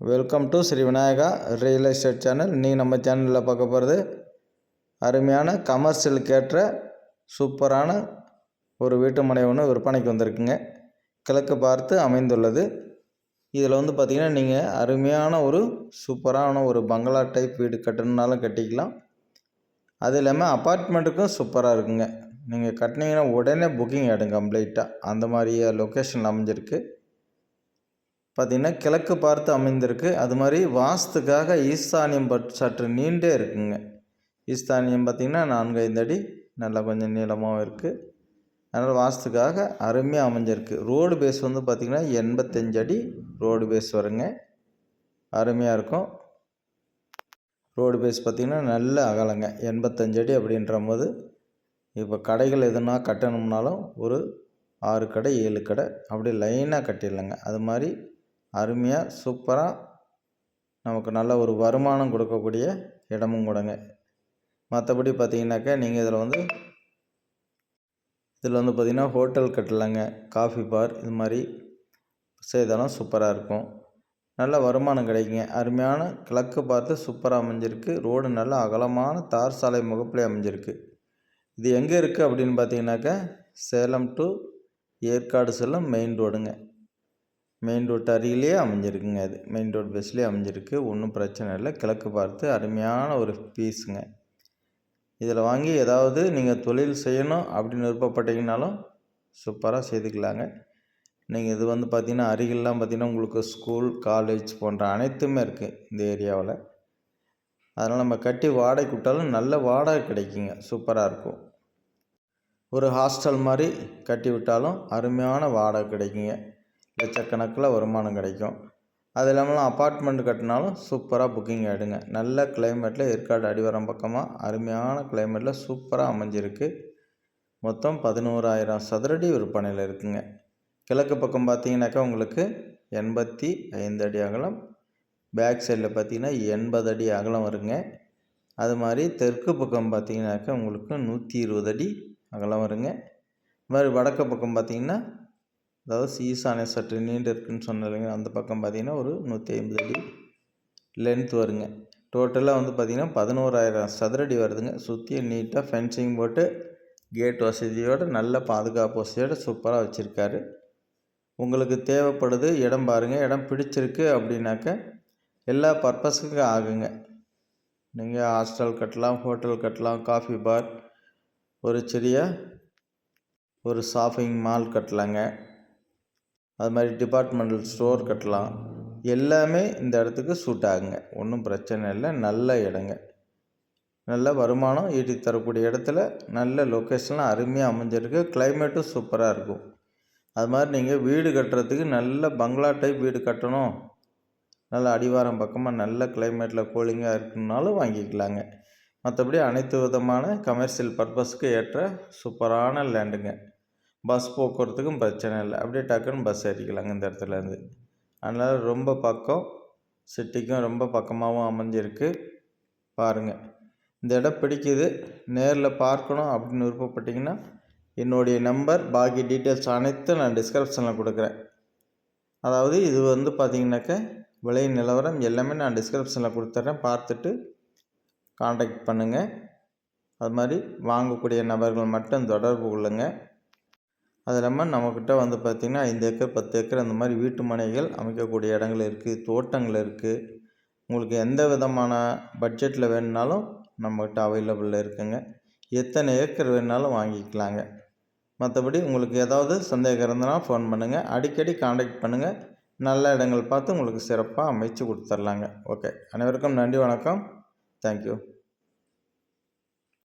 Welcome to Sri Vinayaka real estate channel இன்றைக்கி நம்ம சேனலில் பார்க்க போகிறது அருமையான கமர்ஷியலுக்கு ஏற்ற சூப்பரான ஒரு வீட்டு மனை ஒன்று விற்பனைக்கு வந்திருக்குங்க. கிழக்கு பார்த்து அமைந்துள்ளது. இதில் வந்து பார்த்திங்கன்னா நீங்கள் அருமையான ஒரு சூப்பரான ஒரு பங்களா டைப் வீடு கட்டணுன்னாலும் கட்டிக்கலாம். அது இல்லாமல் அப்பார்ட்மெண்ட்டுக்கும் சூப்பராக இருக்குங்க. நீங்கள் கட்டினீங்கன்னா உடனே புக்கிங் ஆகிடும் கம்ப்ளீட்டாக அந்த மாதிரியே லொக்கேஷன் அமைஞ்சிருக்கு. பார்த்திங்கன்னா கிழக்கு பார்த்து அமைந்திருக்கு. அது மாதிரி வாஸ்துக்காக ஈஸ்தானியம் பட் சற்று நீண்டே இருக்குங்க. ஈஸ்தானியம் பார்த்திங்கன்னா நான்கு ஐந்து அடி நல்லா கொஞ்சம் நீளமாகவும் இருக்குது அதனால் வாஸ்துக்காக அருமையாக அமைஞ்சிருக்கு. ரோடு பேஸ் வந்து பார்த்திங்கன்னா எண்பத்தஞ்சு அடி ரோடு பேஸ் வருங்க. அருமையாக இருக்கும். ரோடு பேஸ் பார்த்திங்கன்னா நல்ல அகலங்க. எண்பத்தஞ்சு அடி அப்படின்ற போது இப்போ கடைகள் எதுனா கட்டணும்னாலும் ஒரு ஆறு கடை ஏழு கடை அப்படி லைனாக கட்டிடலாங்க. அது மாதிரி அருமையாக சூப்பராக நமக்கு நல்ல ஒரு வருமானம் கொடுக்கக்கூடிய இடமும் கூடங்க. மற்றபடி பார்த்தீங்கன்னாக்கா நீங்கள் இதில் வந்து இதில் வந்து பார்த்திங்கன்னா ஹோட்டல் கட்டலாங்க காஃபி பார் இது மாதிரி செய்தாலும் சூப்பராக இருக்கும். நல்ல வருமானம் கிடைக்குங்க. அருமையான கிழக்கு பார்த்து சூப்பராக அமைஞ்சிருக்கு. ரோடு நல்ல அகலமான தார் சாலை முகப்பிலே அமைஞ்சிருக்கு. இது எங்கே இருக்குது அப்படின்னு பார்த்தீங்கன்னாக்கா சேலம் டு ஏற்காடு செல்லும் மெயின் ரோடுங்க மெயின் ரோட் அருகிலேயே அமைஞ்சிருக்குங்க அது. மெயின் ரோட் பஸ்லேயே அமைஞ்சிருக்கு. ஒன்றும் பிரச்சனை இல்லை. கிழக்கு பார்த்து அருமையான ஒரு பீஸுங்க இதில் வாங்கி ஏதாவது நீங்கள் தொழில் செய்யணும் அப்படின்னு விருப்பப்பட்டீங்கனாலும் சூப்பராக செய்துக்கலாங்க. நீங்கள் இது வந்து பார்த்திங்கன்னா அருகிலாம் பார்த்திங்கன்னா உங்களுக்கு ஸ்கூல் காலேஜ் போன்ற அனைத்துமே இருக்குது இந்த ஏரியாவில் அதனால் நம்ம கட்டி வாடகை விட்டாலும் நல்ல வாடகை கிடைக்குங்க. சூப்பராக இருக்கும். ஒரு ஹாஸ்டல் மாதிரி கட்டி விட்டாலும் அருமையான வாடகை கிடைக்குங்க. லட்சக்கணக்கில் வருமானம் கிடைக்கும். அது இல்லாமல் அப்பார்ட்மெண்ட் கட்டினாலும் சூப்பராக புக்கிங் ஆகிடுங்க நல்ல கிளைமேட்டில் ஏற்காடு அடிவாரம் பக்கமாக அருமையான கிளைமேட்டில் சூப்பராக அமைஞ்சிருக்கு. மொத்தம் பதினோராயிரம் சதுரடி விற்பனையில் இருக்குங்க. கிழக்கு பக்கம் பார்த்தீங்கன்னாக்கா உங்களுக்கு எண்பத்தி ஐந்து அடி அகலம். பேக் சைடில் பார்த்தீங்கன்னா எண்பது அடி அகலம் வருங்க. அது மாதிரி தெற்கு பக்கம் பார்த்தீங்கன்னாக்கா உங்களுக்கு நூற்றி இருபது அடி அகலம் வருங்க. இது மாதிரி வடக்கு பக்கம் பார்த்தீங்கன்னா அதாவது சீசானை சற்று நீண்டு இருக்குன்னு சொன்னலைங்க அந்த பக்கம் பார்த்திங்கன்னா ஒரு நூற்றி ஐம்பது அடி லென்த் வருங்க. டோட்டலாக வந்து பார்த்திங்கன்னா பதினோராயிரம் சதுரடி வருதுங்க. சுற்றி நீட்டாக ஃபென்சிங் போட்டு கேட் வசதியோடு நல்ல பாதுகாப்பு வசதியோடு சூப்பராக வச்சுருக்காரு. உங்களுக்கு தேவைப்படுது இடம் பாருங்கள் இடம் பிடிச்சிருக்கு அப்படின்னாக்க எல்லா பர்பஸுக்கும் ஆகுங்க. நீங்கள் ஹாஸ்டல் கட்டலாம் ஹோட்டல் கட்டலாம் காஃபி பார் ஒரு சிறிய ஒரு ஷாப்பிங் மால் கட்டலாங்க. அது மாதிரி டிபார்ட்மெண்டல் ஸ்டோர் கட்டலாம். எல்லாமே இந்த இடத்துக்கு சூட் ஆகுங்க. ஒன்றும் பிரச்சனை இல்லை. நல்ல இடங்க. நல்ல வருமானம் ஈட்டி தரக்கூடிய இடத்துல நல்ல லொக்கேஷன்லாம் அருமையாக அமைஞ்சிருக்கு. கிளைமேட்டும் சூப்பராக இருக்கும். அது மாதிரி நீங்கள் வீடு கட்டுறதுக்கு நல்ல பங்களா டைப் வீடு கட்டணும். நல்ல அடிவாரம் பக்கமாக நல்ல கிளைமேட்டில் கூலிங்காக இருக்குனாலும் வாங்கிக்கலாங்க. மற்றபடி அனைத்து விதமான கமர்ஷியல் பர்பஸ்க்கு ஏற்ற சூப்பரான லேண்டுங்க பஸ் போக்குவரத்துக்கும் பிரச்சனை இல்லை. அப்படியே டக்குன்னு பஸ் ஏறிக்கலாங்க இந்த இடத்துலேருந்து அதனால் ரொம்ப பக்கம் சிட்டிக்கும் ரொம்ப பக்கமாகவும் அமைஞ்சிருக்கு. பாருங்கள் இந்த இடம் பிடிக்குது. நேரில் பார்க்கணும் அப்படின்னு விருப்பப்பட்டிங்கன்னா என்னுடைய நம்பர் பாக்கி டீட்டெயில்ஸ் அனைத்தும் நான் டிஸ்கிரிப்ஷனில் கொடுக்குறேன். அதாவது இது வந்து பார்த்திங்கனாக்கா விலை நிலவரம் எல்லாமே நான் டிஸ்கிரிப்ஷனில் கொடுத்துட்றேன் பார்த்துட்டு காண்டாக்ட் பண்ணுங்கள் அது மாதிரி வாங்கக்கூடிய நபர்கள் மட்டும் தொடர்பு கொள்ளுங்கள் அது இல்லாமல் நம்மக்கிட்ட வந்து பார்த்திங்கன்னா ஐந்து ஏக்கர் பத்து ஏக்கர் அந்த மாதிரி வீட்டு மனைகள் அமைக்கக்கூடிய இடங்கள் இருக்குது தோட்டங்கள் இருக்குது உங்களுக்கு எந்த விதமான பட்ஜெட்டில் வேணுனாலும் நம்மக்கிட்ட அவைலபிளில் இருக்குங்க. எத்தனை ஏக்கர் வேணுனாலும் வாங்கிக்கலாங்க. மற்றபடி உங்களுக்கு ஏதாவது சந்தேகம் இருந்தனா ஃபோன் பண்ணுங்கள் அடிக்கடி காண்டாக்ட் பண்ணுங்கள் நல்ல இடங்கள் பார்த்து உங்களுக்கு சிறப்பாக அமைச்சு கொடுத்துர்லாங்க. ஓகே அனைவருக்கும் நன்றி வணக்கம். தேங்க்யூ